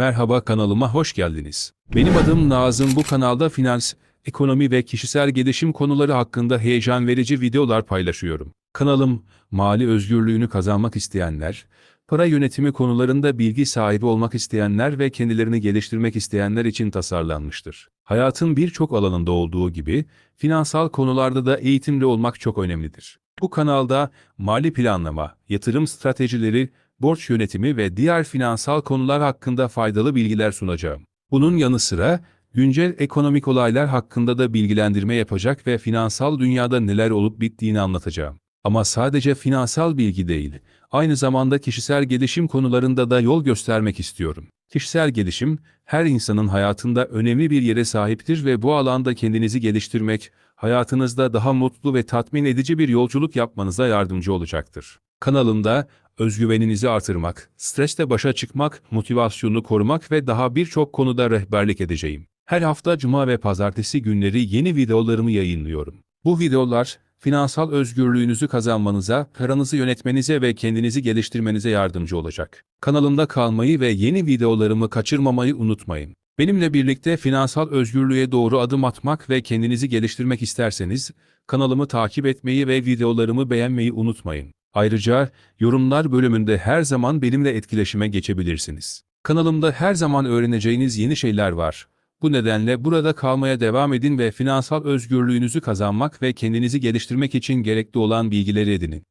Merhaba kanalıma hoş geldiniz. Benim adım Nazım bu kanalda finans, ekonomi ve kişisel gelişim konuları hakkında heyecan verici videolar paylaşıyorum. Kanalım, mali özgürlüğünü kazanmak isteyenler, para yönetimi konularında bilgi sahibi olmak isteyenler ve kendilerini geliştirmek isteyenler için tasarlanmıştır. Hayatın birçok alanında olduğu gibi, finansal konularda da eğitimli olmak çok önemlidir. Bu kanalda mali planlama, yatırım stratejileri, borç yönetimi ve diğer finansal konular hakkında faydalı bilgiler sunacağım. Bunun yanı sıra güncel ekonomik olaylar hakkında da bilgilendirme yapacak ve finansal dünyada neler olup bittiğini anlatacağım. Ama sadece finansal bilgi değil, aynı zamanda kişisel gelişim konularında da yol göstermek istiyorum. Kişisel gelişim, her insanın hayatında önemli bir yere sahiptir ve bu alanda kendinizi geliştirmek, hayatınızda daha mutlu ve tatmin edici bir yolculuk yapmanıza yardımcı olacaktır. Kanalımda özgüveninizi artırmak, stresle başa çıkmak, motivasyonu korumak ve daha birçok konuda rehberlik edeceğim. Her hafta cuma ve pazartesi günleri yeni videolarımı yayınlıyorum. Bu videolar, finansal özgürlüğünüzü kazanmanıza, paranızı yönetmenize ve kendinizi geliştirmenize yardımcı olacak. Kanalımda kalmayı ve yeni videolarımı kaçırmamayı unutmayın. Benimle birlikte finansal özgürlüğe doğru adım atmak ve kendinizi geliştirmek isterseniz, kanalımı takip etmeyi ve videolarımı beğenmeyi unutmayın. Ayrıca yorumlar bölümünde her zaman benimle etkileşime geçebilirsiniz. Kanalımda her zaman öğreneceğiniz yeni şeyler var. Bu nedenle burada kalmaya devam edin ve finansal özgürlüğünüzü kazanmak ve kendinizi geliştirmek için gerekli olan bilgileri edinin.